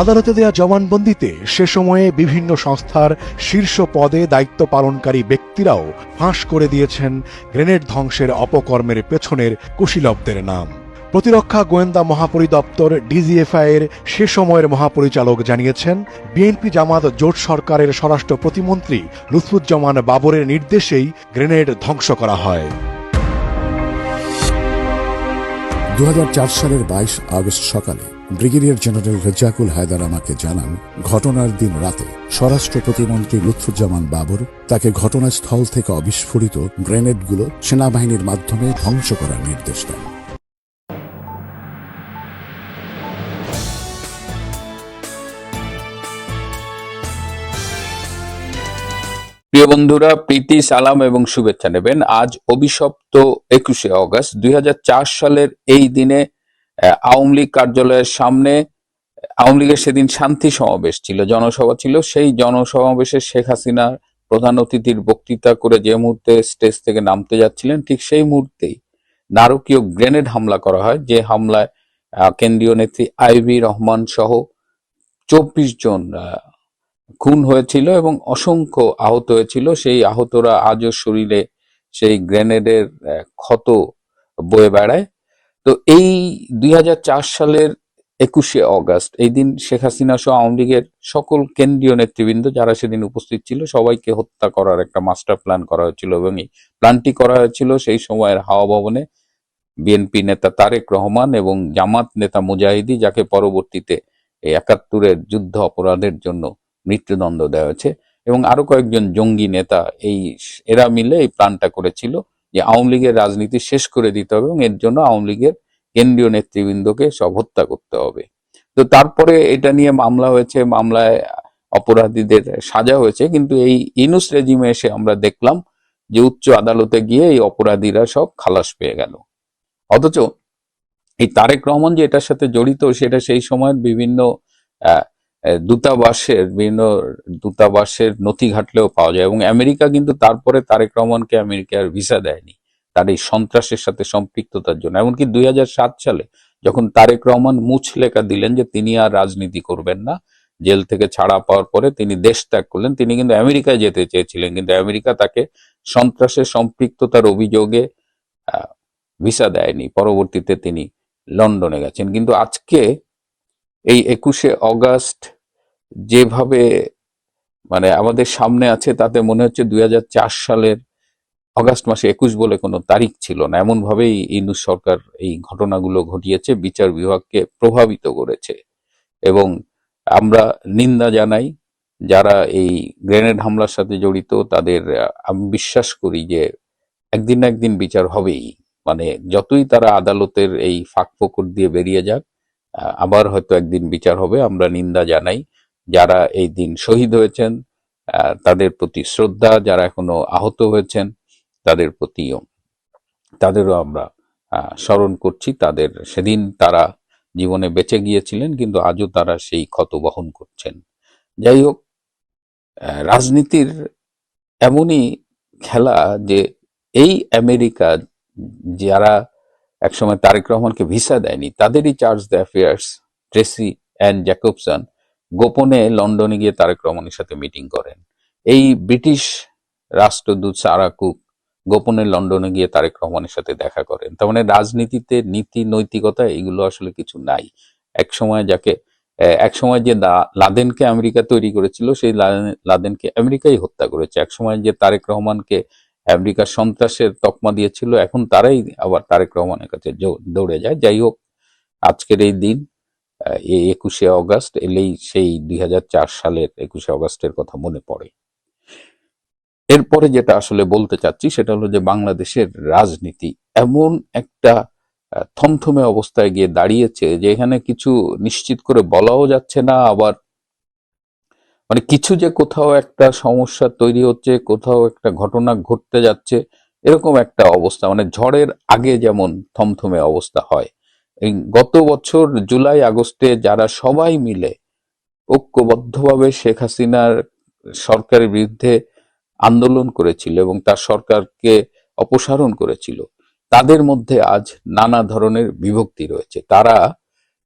আদালতে দেয়া জবানবন্দিতে সে সময়ে বিভিন্ন সংস্থার শীর্ষ পদে দায়িত্ব পালনকারী ব্যক্তিরাও ফাঁস করে দিয়েছেন গ্রেনেড ধ্বংসের অপকর্মের পেছনের কুশীলবদের নাম। প্রতিরক্ষা গোয়েন্দা মহাপরিদপ্তর ডিজিএফআই এর সে সময়ের মহাপরিচালক জানিয়েছেন, বিএনপি জামাত জোট সরকারের স্বরাষ্ট্র প্রতিমন্ত্রী লুৎফুজ্জামান বাবরের নির্দেশেই গ্রেনেড ধ্বংস করা হয়। দু সালের বাইশ আগস্ট সকালে ব্রিগেডিয়ার জেনারেল রেজাকুল হায়দার আমাকে জানান, ঘটনার দিন রাতে স্বরাষ্ট্র প্রতিমন্ত্রী লুৎফুজ্জামান বাবর তাকে ঘটনাস্থল থেকে অবিস্ফোরিত গ্রেনেডগুলো সেনাবাহিনীর মাধ্যমে ধ্বংস করার নির্দেশ দেন। প্রিয় বন্ধুরা, প্রীতি, সালাম এবং শুভেচ্ছা নেবেন। আজ অভিশপ্ত একুশে অগস্ট দুই হাজার চার সালের এই দিনে আওয়ামী লীগ কার্যালয়ের সামনে, আওয়ামী লীগের সেদিন শান্তি সমাবেশ ছিল, জনসভা ছিল। সেই জনসমাবেশে শেখ হাসিনা প্রধান অতিথির বক্তৃতা করে যে মুহূর্তে স্টেজ থেকে নামতে যাচ্ছিলেন, ঠিক সেই মুহূর্তেই নারকীয় গ্রেনেড হামলা করা হয়, যে হামলায় কেন্দ্রীয় নেত্রী আইভি রহমান সহ চব্বিশ জন খুন হয়েছিল এবং অসংখ্য আহত হয়েছিল। সেই আহতরা আজও শরীরে সেই গ্রেনেডের ক্ষত বয়ে বেড়ায়। তো এই দুই হাজার চার সালের একুশে অগস্ট, এই দিন শেখ হাসিনা সহ আওয়ামী লীগের সকল কেন্দ্রীয় নেতৃবৃন্দ যারা সেদিন উপস্থিত ছিল, সবাইকে হত্যা করার একটা মাস্টার প্ল্যান করা হয়েছিল এবং এই প্ল্যানটি করা হয়েছিল সেই সময়ের হাওয়া ভবনে বিএনপি নেতা তারেক রহমান এবং জামাত নেতা মুজাহিদি, যাকে পরবর্তীতে এই একাত্তরের যুদ্ধ অপরাধের জন্য মৃত্যুদণ্ড দেওয়া হয়েছে এবং আরও কয়েকজন জঙ্গি নেতা এই, এরা মিলে এই প্ল্যানটা করেছিল। যে আওয়ামী লীগের রাজনীতি শেষ করে দিতে হবে এবং এর জন্য আওয়ামী লীগের কেন্দ্রীয় নেতৃবৃন্দকে সব হত্যা করতে হবে। তো তারপরে এটা নিয়ে মামলা হয়েছে, মামলায় অপরাধীদের সাজা হয়েছে, কিন্তু এই ইনুস রেজিমে এসে আমরা দেখলাম যে উচ্চ আদালতে গিয়ে এই অপরাধীরা সব খালাস পেয়ে গেল। অথচ এই তারেক রহমান যে এটার সাথে জড়িত, সেটা সেই সময়ের বিভিন্ন দূতাবাসের বিভিন্ন দূতাবাসের নথি ঘাটলেও পাওয়া যায় এবং আমেরিকা কিন্তু তারপরে তারেক রহমানকে আমেরিকার ভিসা দেয়নি। তার এই সন্ত্রাসের সাথে সম্পৃক্ততার জন্য। এমনকি দুই হাজার সাত সালে যখন তারেক রহমান মুচলেখা দিলেন যে তিনি আর রাজনীতি করবেন না, জেল থেকে ছাড়া পাওয়ার পরে তিনি দেশ ত্যাগ করলেন, তিনি কিন্তু আমেরিকায় যেতে চেয়েছিলেন। কিন্তু আমেরিকা তাকে সন্ত্রাসের সম্পৃক্ততার অভিযোগে ভিসা দেয়নি। পরবর্তীতে তিনি লন্ডনে গেছেন। কিন্তু আজকে এই একুশে অগাস্ট যেভাবে মানে আমাদের সামনে আছে, তাতে মনে হচ্ছে দুই হাজার চার সালের অগাস্ট মাসে একুশ বলে কোনো তারিখ ছিল না। এমন ভাবেই ইনুস সরকার এই ঘটনাগুলো ঘটিয়েছে, বিচার বিভাগকে প্রভাবিত করেছে। এবং আমরা নিন্দা জানাই, যারা এই গ্রেনেড হামলার সাথে জড়িত, তাদের, আমি বিশ্বাস করি যে একদিন না একদিন বিচার হবেই। মানে যতই তারা আদালতের এই ফাঁক দিয়ে বেরিয়ে যাক আবার হয়তো একদিন বিচার হবে, আমরা নিন্দা জানাই। যারা এই দিন শহীদ হয়েছেন তাদের প্রতি শ্রদ্ধা, যারা এখনও আহত হয়েছেন, তাদের প্রতিও। তাদেরও আমরা স্মরণ করছি। তাদের সেদিন তারা জীবনে বেঁচে গিয়েছিলেন, কিন্তু আজও তারা সেই ক্ষত বহন করছেন। যাই হোক রাজনীতির এমনই খেলা যে এই আমেরিকা যারা একসময় তারেক রহমানকে ভিসা দেয়নি, তাদেরই chargé d' affaires Tracey Ann Jacobson গোপনে লন্ডনে গিয়ে তারেক রহমানের সাথে মিটিং করেন। এই ব্রিটিশ রাষ্ট্রদূত সারা কুক গোপনে লন্ডনে গিয়ে তারেক রহমানের সাথে দেখা করেন। তার মানে রাজনীতিতে নীতি, নৈতিকতা এগুলো আসলে কিছু নাই। এক সময় যাকে এক সময় যে লাদেনকে আমেরিকা তৈরি করেছিল, সেই লাদেন- লাদেনকে আমেরিকাই হত্যা করেছে। এক সময় যে তারেক রহমানকে আমেরিকা সন্ত্রাসের তকমা দিয়েছিল, এখন তারাই আবার তারেক রহমানের কাছে দৌড়ে যায়। যাই হোক, আজকের এই দিন একুশে অগস্ট এলেই সেই দুই হাজার চার সালের একুশে অগস্টের কথা মনে পড়ে। এরপরে যেটা আসলে বলতে চাচ্ছি সেটা হলো যে বাংলাদেশের রাজনীতি এমন একটা থমথমে অবস্থায় গিয়ে দাঁড়িয়েছে যে এখানে কিছু নিশ্চিত করে বলাও যাচ্ছে না, আবার মানে কিছু যে কোথাও একটা সমস্যা তৈরি হচ্ছে, কোথাও একটা ঘটনা ঘটতে যাচ্ছে, এরকম একটা অবস্থা। মানে ঝড়ের আগে যেমন থমথমে অবস্থা হয় গত বছর জুলাই, আগস্টে যারা সবাই মিলে ঐক্যবদ্ধভাবে শেখ হাসিনার সরকারের বিরুদ্ধে আন্দোলন করেছিল এবং তার সরকারকে অপসারণ করেছিল, তাদের মধ্যে আজ নানা ধরনের বিভক্তি রয়েছে। তারা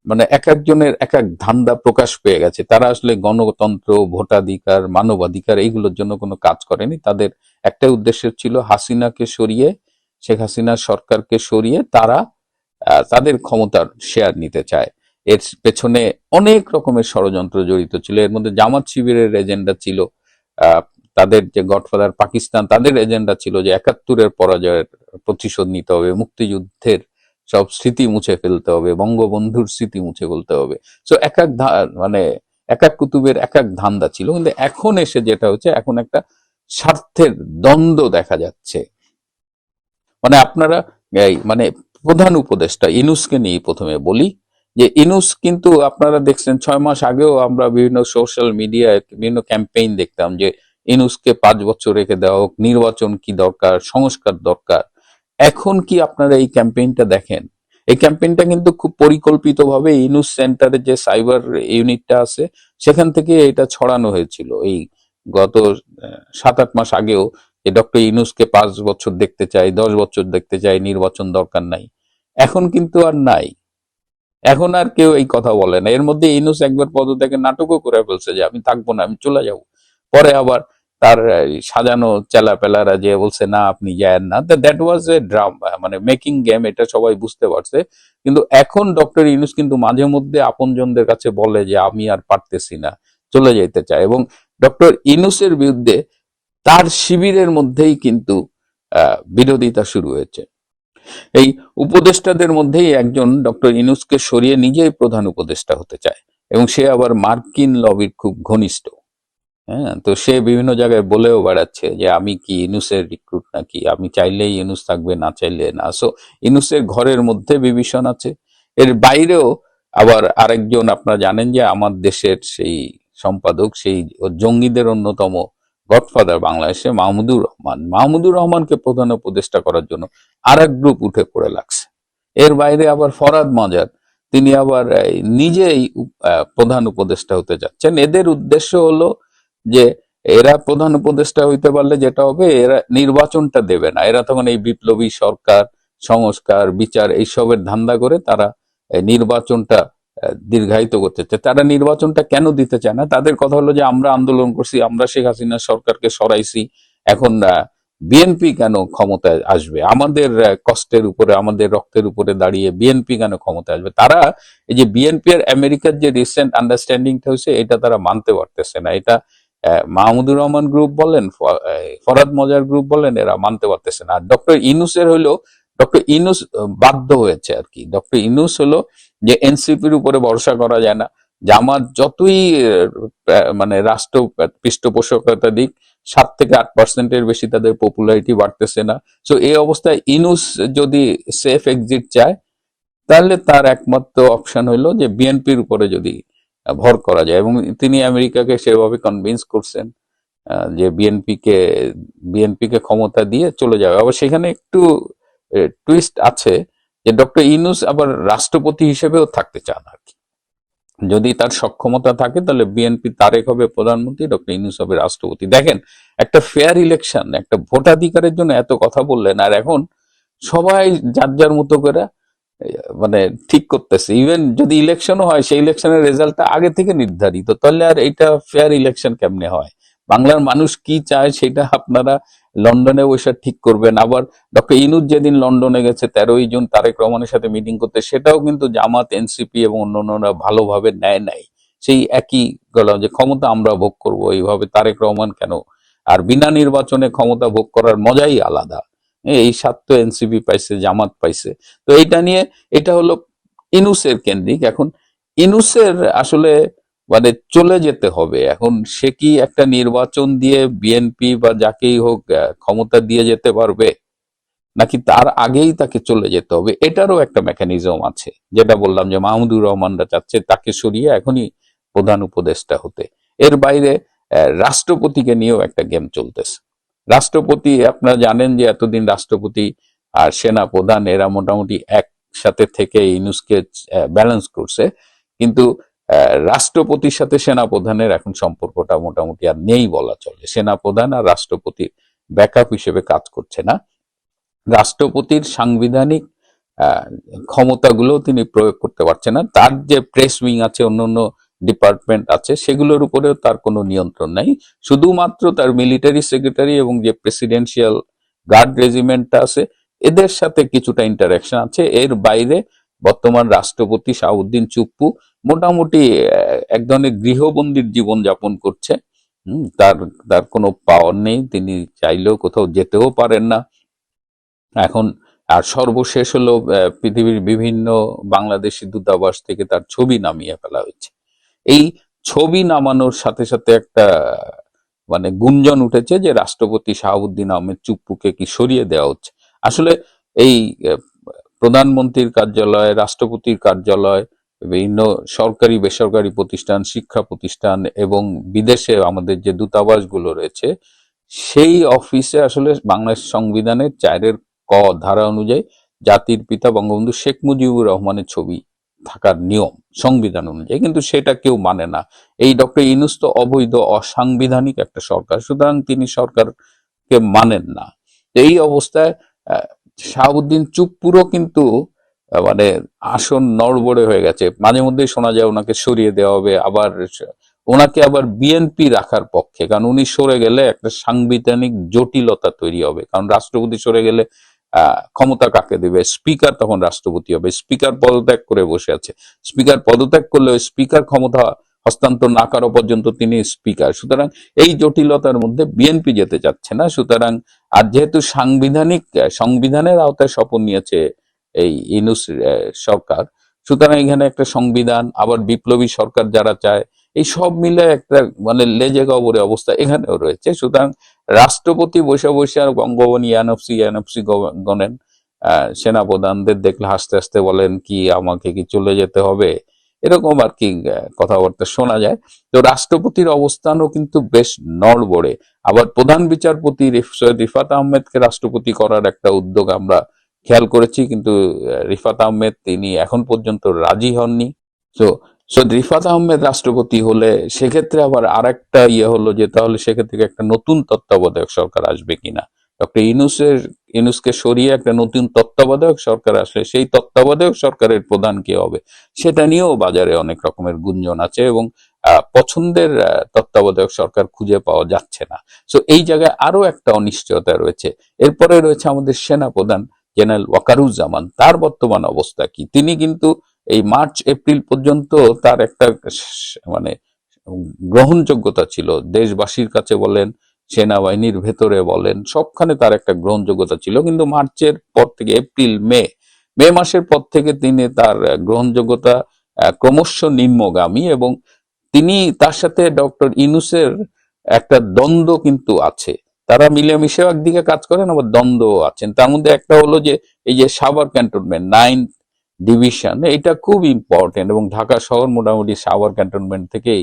মানে এক একজনের এক এক ধান্দা প্রকাশ পেয়ে গেছে। তারা আসলে গণতন্ত্র, ভোটাধিকার, মানবাধিকার এইগুলোর জন্য কোনো কাজ করেনি। তাদের একটা উদ্দেশ্য ছিল হাসিনাকে সরিয়ে, শেখ হাসিনার সরকারকে সরিয়ে তারা তাদের ক্ষমতার শেয়ার নিতে চায়। এর পেছনে অনেক রকমের ষড়যন্ত্র জড়িত ছিল। এর মধ্যে জামাত শিবিরের এজেন্ডা ছিল তাদের যে গডফাদার পাকিস্তান তাদের এজেন্ডা ছিল যে একাত্তরের পরাজয়ের প্রতিশোধ নিতে হবে, মুক্তিযুদ্ধের সব স্মৃতি মুছে ফেলতে হবে, বঙ্গবন্ধুর স্মৃতি মুছে ফেলতে হবে। সো এক এক মানে এক এক কুতুবের এক এক ধান্দা ছিল। কিন্তু এখন এসে যেটা হচ্ছে, এখন একটা স্বার্থের দ্বন্দ্ব দেখা যাচ্ছে। মানে আপনারা মানে প্রধান উপদেষ্টা ইনুসকে নিয়ে প্রথমে বলি যে ইনুস কিন্তু আপনারা দেখছেন ছয় মাস আগেও আমরা বিভিন্ন সোশ্যাল মিডিয়ায় বিভিন্ন ক্যাম্পেইন দেখতাম যে ইনুসকে পাঁচ বছর রেখে দেওয়া হোক, নির্বাচন কি দরকার, সংস্কার দরকার। এখন কি আপনারা এই ক্যাম্পেইনটা দেখেন? এই ক্যাম্পেইনটা কিন্তু খুব পরিকল্পিতভাবে ইনুস সেন্টারের যে সাইবার ইউনিটটা আছে, সেখান থেকে এটা ছড়ানো হয়েছিল। এই গত সাত আট মাস আগেও যে ডক্টর ইনুসকে পাঁচ বছর দেখতে চাই, দশ বছর দেখতে চাই, নির্বাচন দরকার নাই। এখন কিন্তু আর নাই। এখন আর কেউ এই কথা বলে না। এর মধ্যে ইনুস একবার পদত্যাগে নাটকও করে ফেলছে যে, আমি থাকব না, আমি চলে যাব। পরে আবার তার সাজানো চেলাপেলারা যে বলছে, না, আপনি যায়েন না। দ্যাট ওয়াজ এ ড্রাম মানে মেকিং গেম এটা সবাই বুঝতে পারছে। কিন্তু এখন ডক্টর ইনুস কিন্তু মাঝে মধ্যে আপনজনদের কাছে বলে যে, আমি আর পারতেছি না, চলে যেতে চায় এবং ডক্টর ইনুসের বিরুদ্ধে তার শিবিরের মধ্যেই কিন্তু বিরোধিতা শুরু হয়েছে। এই উপদেষ্টাদের মধ্যেই একজন ডক্টর ইনুসকে সরিয়ে নিজেই প্রধান উপদেষ্টা হতে চায় এবং সে আবার মার্কিন লবির খুব ঘনিষ্ঠ। হ্যাঁ তো সে বিভিন্ন জায়গায় বলেও বেড়াচ্ছে যে, আমি কি ইনুসের রিক্রুট নাকি? আমি চাইলেই ইনুস থাকবে, না চাইলে না। সো ইনুসের ঘরের মধ্যে বিভীষণ আছে। এর বাইরেও আবার আরেকজন, আপনারা জানেন যে, আমার দেশের সেই সম্পাদক, সেই জঙ্গিদের অন্যতম গডফাদার বাংলাদেশে মাহমুদুর রহমান। মাহমুদুর রহমানকে প্রধান উপদেষ্টা করার জন্য আর এক গ্রুপ উঠে পড়ে লাগছে। এর বাইরে আবার ফরাদ মাজার তিনি আবার নিজেই প্রধান উপদেষ্টা হতে যাচ্ছেন। এদের উদ্দেশ্য হলো যে, এরা প্রধান উপদেষ্টা হইতে পারলে যেটা হবে, এরা নির্বাচনটা দেবে না। এরা তখন এই বিপ্লবী সরকার, সংস্কার, বিচার এইসবের ধান্দা করে তারা নির্বাচনটা দীর্ঘায়িত করতে চায়। তারা নির্বাচনটা কেন দিতে চায় না? তাদের কথা হলো যে, আমরা আন্দোলন করছি, আমরা শেখ হাসিনা সরকারকে সরাইছি, এখন বিএনপি কেন ক্ষমতায় আসবে? আমাদের কষ্টের উপরে, আমাদের রক্তের উপরে দাঁড়িয়ে বিএনপি কেন ক্ষমতায় আসবে? তারা এই যে বিএনপি আর আমেরিকার যে রিসেন্ট আন্ডারস্ট্যান্ডিংটা হয়েছে, এটা তারা মানতে পারতেছে না। এটা মাহমুদুর রহমান গ্রুপ বলেন ফরাদ মজার গ্রুপ বলেন, এরা মানতে পারতেছে না। আর ডক্টর ইনুসের হইল, ডক্টর ইনুস বাধ্য হয়েছে আর কি। ডক্টর ইনুস হলো যে এনসিপির উপরে ভরসা করা যায় না। জামাত যতই মানে রাষ্ট্র, পৃষ্ঠপোষকতা দিক, সাত থেকে আট পার্সেন্টের বেশি তাদের পপুলারিটি বাড়তেছে না। সো এই অবস্থায় ইনুস যদি সেফ এক্সিট চায়, তাহলে তার একমাত্র অপশন হইল যে বিএনপির উপরে যদি ভর করা যায়। এবং তিনি আমেরিকাকে সেভাবে কনভিন্স করছেন যে বিএনপি কে বিএনপি কে ক্ষমতা দিয়ে চলে যাবে। আবার সেখানে একটু টুইস্ট আছে যে ডক্টর ইনুস আবার রাষ্ট্রপতি হিসেবেও থাকতে চান আর কি। যদি তার সক্ষমতা থাকে, তাহলে বিএনপি তারেক হবে প্রধানমন্ত্রী, ডক্টর ইনুস হবে রাষ্ট্রপতি। দেখেন, একটা ফেয়ার ইলেকশন একটা ভোটাধিকারের জন্য এত কথা বললেন, আর এখন সবাই যার যার মতো করে মানে ঠিক করতেছে। ইভেন যদি ইলেকশনও হয়, সেই ইলেকশনের রেজাল্টটা আগে থেকে নির্ধারিত, তাহলে আর এটা ফেয়ার ইলেকশন কেমনে হয়? বাংলার মানুষ কি চায় সেটা আপনারা লন্ডনে বসে ঠিক করবেন। আবার ডক্টর ইনুজ যেদিন লন্ডনে গেছে, তেরোই জুন তারেক রহমানের সাথে মিটিং করতে, সেটাও কিন্তু জামাত, এনসিপি এবং অন্যান্যরা ভালোভাবে নেয় নাই। সেই একই গলা যে ক্ষমতা আমরা ভোগ করব, এইভাবে তারেক রহমান কেন? আর বিনা নির্বাচনে ক্ষমতা ভোগ করার মজাই আলাদা। এই স্বাদ তো এনসিপি পাইছে, জামাত পাইছে। তো এইটা নিয়ে, এটা হলো ইনুসের কেন্দ্রিক। এখন ইনুসের আসলে মানে চলে যেতে হবে। এখন সে কি একটা নির্বাচন দিয়ে বিএনপি বা যাকেই হোক ক্ষমতা দিয়ে যেতে পারবে? নাকি তার আগেই তাকে চলে যেতে হবে? এটারও একটা মেকানিজম আছে। যেটা বললাম যে মাহমুদুর রহমানরা চাচ্ছে তাকে সরিয়ে এখনই প্রধান উপদেষ্টা হতে। এর বাইরে রাষ্ট্রপতিকে নিয়েও একটা গেম চলতেছে। রাষ্ট্রপতি, আপনারা জানেন যে এতদিন রাষ্ট্রপতি আর সেনা প্রধান, এরা মোটামুটি একসাথে থেকে ইনুসকে ব্যালেন্স করছে। কিন্তু রাষ্ট্রপতির সাথে সেনা প্রধানের এখন সম্পর্কটা মোটামুটি আর নেই বলা চলে। সেনা প্রধান আর রাষ্ট্রপতির ব্যাকআপ হিসেবে কাজ করছে না। রাষ্ট্রপতির সাংবিধানিক ক্ষমতাগুলো তিনি প্রয়োগ করতে পারছেন না। তার যে প্রেস উইং আছে, অন্য অন্য ডিপার্টমেন্ট আছে, সেগুলোর উপরেও তার কোনো নিয়ন্ত্রণ নাই। শুধুমাত্র তার মিলিটারি সেক্রেটারি এবং যে প্রেসিডেন্সিয়াল গার্ড রেজিমেন্টটা আছে, এদের সাথে কিছুটা ইন্টারাকশন আছে। এর বাইরে বর্তমান রাষ্ট্রপতি শাহউদ্দিন চুপ্পু মোটামুটি এক ধরনের গৃহবন্দির জীবন যাপন করছে। তার তার কোনো পাওয়ার নেই, তিনি চাইলেও কোথাও যেতেও পারেন না। এখন, আর সর্বশেষ হলো পৃথিবীর বিভিন্ন বাংলাদেশি দূতাবাস থেকে তার ছবি নামিয়ে ফেলা হয়েছে। এই ছবি নামানোর সাথে সাথে একটা মানে গুঞ্জন উঠেছে যে রাষ্ট্রপতি শাহাবুদ্দিন আহমেদ চুপ্পুকে কি সরিয়ে দেওয়া হচ্ছে। আসলে এই প্রধানমন্ত্রীর কার্যালয়, রাষ্ট্রপতির কার্যালয়, বিভিন্ন সরকারি, বেসরকারি প্রতিষ্ঠান, শিক্ষা প্রতিষ্ঠান এবং বিদেশে আমাদের যে দূতাবাসগুলো রয়েছে, সেই অফিসে আসলে বাংলাদেশ সংবিধানের চারের ক ধারা অনুযায়ী জাতির পিতা বঙ্গবন্ধু শেখ মুজিবুর রহমানের ছবি থাকার নিয়ম, সংবিধান অনুযায়ী। কিন্তু সেটা কেউ মানে না। এই ডক্টর ইনুস তো অবৈধ, অসাংবিধানিক একটা সরকার। সুতরাং তিনি সরকারকে মানেন না। এই অবস্থায় আহ, চুপ পুরো কিন্তু মানে আসন নড়বড়ে হয়ে গেছে। মাঝে মধ্যেই শোনা যায় ওনাকে সরিয়ে দেওয়া হবে আবার ওনাকে আবার বিএনপি রাখার পক্ষে কারণ উনি সরে গেলে একটা সাংবিধানিক জটিলতা তৈরি হবে। কারণ রাষ্ট্রপতি সরে গেলে ক্ষমতা কাকে দেবে? স্পিকার তখন রাষ্ট্রপতি হবে। স্পিকার পদত্যাগ করে বসে আছে। স্পিকার পদত্যাগ করলে স্পিকার ক্ষমতা হস্তান্তর না করা পর্যন্ত তিনি স্পিকার। সুতরাং এই জটিলতার মধ্যে বিএনপি যেতে চাচ্ছে না। সুতরাং, আর যেহেতু সাংবিধানিক সংবিধানের আওতায় শপথ নিয়েছে এই ইনুস সরকার, সুতরাং এখানে একটা সংবিধান, আবার বিপ্লবী সরকার যারা চায়, এই সব মিলে একটা মানে লেজে গবরে অবস্থা এখানেও রয়েছে। সুতরাং রাষ্ট্রপতি বসে বসে আর বঙ্গবনী ইয়ানফসি ইয়ানফসি গণেন সেনাপ্রধানদের দেখলে হাসতে হাসতে বলেন, কি আমাকে কি চলে যেতে হবে? এরকম আর কি কথাবার্তা শোনা যায়। তো রাষ্ট্রপতির অবস্থানও কিন্তু বেশ নড়বড়ে। আবার প্রধান বিচারপতি সৈয়দ রিফাত আহমেদকে রাষ্ট্রপতি করার একটা উদ্যোগ আমরা খেয়াল করেছি, কিন্তু রিফাত আহমেদ তিনি এখন পর্যন্ত রাজি হননি। তো সৈয়দ রিফাত আহমেদ রাষ্ট্রপতি হলে সেক্ষেত্রে আবার আরেকটা ইয়ে হলো যে, তাহলে সেক্ষেত্রে একটা নতুন তত্ত্বাবধায়ক সরকার আসবে কিনা? ডক্টর ইনুসের ইনুসকে সরিয়ে একটা নতুন তত্ত্বাবধায়ক সরকার আসলে সেই তত্ত্বাবধায়ক সরকারের প্রধান কে হবে? সেটা নিয়েও বাজারে অনেক রকমের গুঞ্জন আছে এবং পছন্দের তত্ত্বাবধায়ক সরকার খুঁজে পাওয়া যাচ্ছে না। সো এই জায়গায় আরও একটা অনিশ্চয়তা রয়েছে। এরপরে রয়েছে আমাদের সেনা প্রধান জেনারেল ওয়াকারুজ্জামান। তার বর্তমান অবস্থা কি? তিনি কিন্তু এই মার্চ, এপ্রিল পর্যন্ত তার একটা মানে গ্রহণযোগ্যতা ছিল। দেশবাসীর কাছে বলেন সেনাবাহিনীর ভেতরে বলেন, সবখানে তার একটা গ্রহণযোগ্যতা ছিল, কিন্তু মার্চের পর থেকে এপ্রিল, মে মে মাসের পর থেকে তিনি তার গ্রহণযোগ্যতা ক্রমশ নিম্নগামী এবং তিনি তার সাথে ডক্টর ইনুসের একটা দ্বন্দ্ব কিন্তু আছে। তারা মিলেমিশেও একদিকে কাজ করেন, আবার দ্বন্দ্ব আছেন। তার মধ্যে একটা হলো যে, এই যে সাভার ক্যান্টনমেন্ট নাইন ডিভিশন, এটা খুব ইম্পর্টেন্ট এবং ঢাকা শহর মোটামুটি সাভার ক্যান্টনমেন্ট থেকেই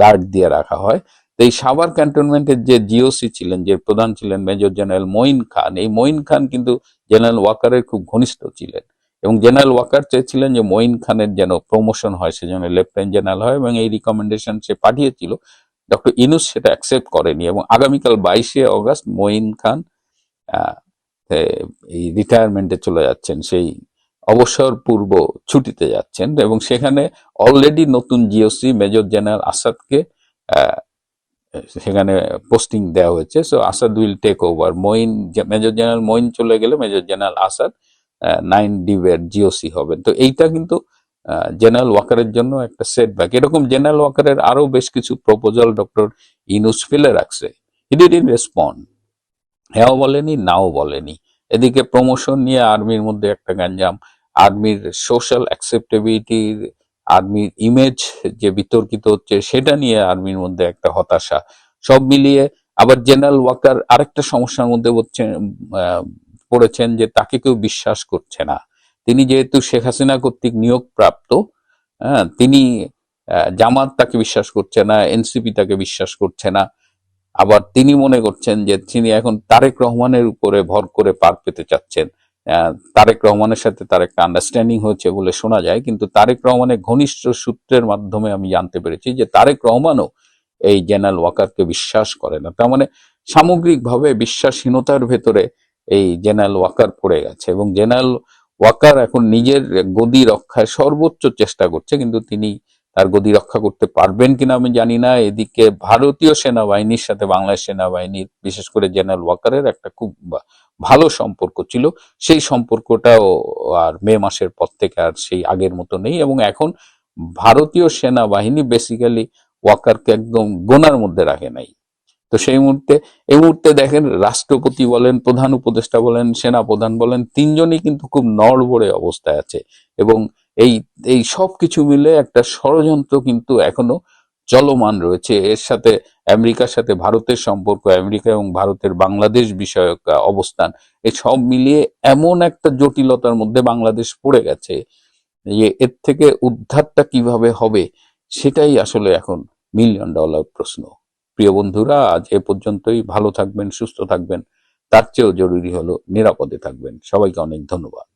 গার্ড দিয়ে রাখা হয়। তো এই সাভার ক্যান্টনমেন্টের যে জিওসি ছিলেন, যে প্রধান ছিলেন মেজর জেনারেল মঈন খান, এই মঈন খান কিন্তু জেনারেল ওয়াকারের খুব ঘনিষ্ঠ ছিলেন এবং জেনারেল ওয়াকার চেয়েছিলেন যে মঈন খানের যেন প্রমোশন হয়, সে যেন জেনারেল হয় এবং এই রিকমেন্ডেশন সে পাঠিয়েছিল। ডক্টর ইনুস সেটা অ্যাকসেপ্ট করেনি এবং আগামীকাল বাইশে অগস্ট মঈন খান এই রিটায়ারমেন্টে চলে যাচ্ছেন, সেই অবসর পূর্ব ছুটিতে যাচ্ছেন এবং সেখানে অলরেডি নতুন জিওসি মেজর জেনারেল আসাদকে সেখানে পোস্টিং দেওয়া হয়েছে। So Asad will take over Moeen major general Moin চলে গেলে মেজর জেনারেল আসাদ নাইন ডিবের জিওসি হবেন তো এইটা কিন্তু জেনারেল ওয়াকারের জন্য একটা সেটব্যাক এরকম জেনারেল ওয়াকারের আরও বেশ কিছু প্রপোজাল ডক্টর ইনুস ফেলে রাখছে। ডিড ইন রেসপন্ড হ্যাঁও বলেনি, নাও বলেনি। এদিকে প্রমোশন নিয়ে আর্মির মধ্যে একটা গ্যাঞ্জাম আর্মির সোশ্যাল অ্যাকসেপ্টেবিলিটির আর্মির ইমেজ যে বিতর্কিত হচ্ছে, সেটা নিয়ে আর্মির মধ্যে একটা হতাশা। সব মিলিয়ে আবার জেনারেল ওয়াকার আরেকটা সমস্যার মধ্যে পড়েছেন যে তাকে কেউ বিশ্বাস করছে না। তিনি যেহেতু শেখ হাসিনা কর্তৃক নিয়োগ প্রাপ্ত হ্যাঁ তিনি জামাত তাকে বিশ্বাস করছে না, এনসিপি তাকে বিশ্বাস করছে না। আবার তিনি মনে করছেন যে তিনি এখন তারেক রহমানের উপরে ভর করে পার পেতে চাচ্ছেন। তারেক রহমানের সাথে তার একটা আন্ডারস্ট্যান্ডিং হয়েছে বলে শোনা যায়, কিন্তু তারেক রহমানের ঘনিষ্ঠ সূত্রের মাধ্যমে আমি জানতে পেরেছি যে তারেক রহমানও এই জেনারেল ওয়াকারকে বিশ্বাস করে না। তার মানে সামগ্রিকভাবে বিশ্বাসহীনতার ভেতরে এই জেনারেল ওয়াকার পড়ে গেছে এবং জেনারেল ওয়াকার এখন নিজের গদি রক্ষায় সর্বোচ্চ চেষ্টা করছে, কিন্তু তিনি তার গদি রক্ষা করতে পারবেন কিনা আমি জানি না। এদিকে ভারতীয় সেনাবাহিনীর সাথে বাংলাদেশ সেনাবাহিনীর বিশেষ করে জেনারেল ওয়াকারের একটা খুব ভালো সম্পর্ক ছিল। সেই সম্পর্কটাও আর মে মাসের পর থেকে আর সেই আগের মতো নেই এবং এখন ভারতীয় সেনাবাহিনী বেসিক্যালি ওয়াকারকে একদম গোনার মধ্যে রাখে নাই। তো সেই মুহূর্তে, এই মুহূর্তে দেখেন রাষ্ট্রপতি বলেন, প্রধান উপদেষ্টা বলেন সেনা প্রধান বলেন, তিনজনই কিন্তু খুব নড়বড়ে অবস্থায় আছে এবং এই এই সব কিছু মিলে একটা ষড়যন্ত্র কিন্তু এখনও চলমান রয়েছে। এর সাথে আমেরিকার সাথে ভারতের সম্পর্ক, আমেরিকা এবং ভারতের বাংলাদেশ বিষয়ক অবস্থান এই সব মিলিয়ে এমন একটা জটিলতার মধ্যে বাংলাদেশ পড়ে গেছে যে এর থেকে উদ্ধারটা কীভাবে হবে সেটাই আসলে এখন মিলিয়ন ডলার প্রশ্ন। প্রিয় বন্ধুরা, আজ এ পর্যন্তই। ভালো থাকবেন, সুস্থ থাকবেন। তার চেয়েও জরুরি হলো নিরাপদে থাকবেন। সবাইকে অনেক ধন্যবাদ।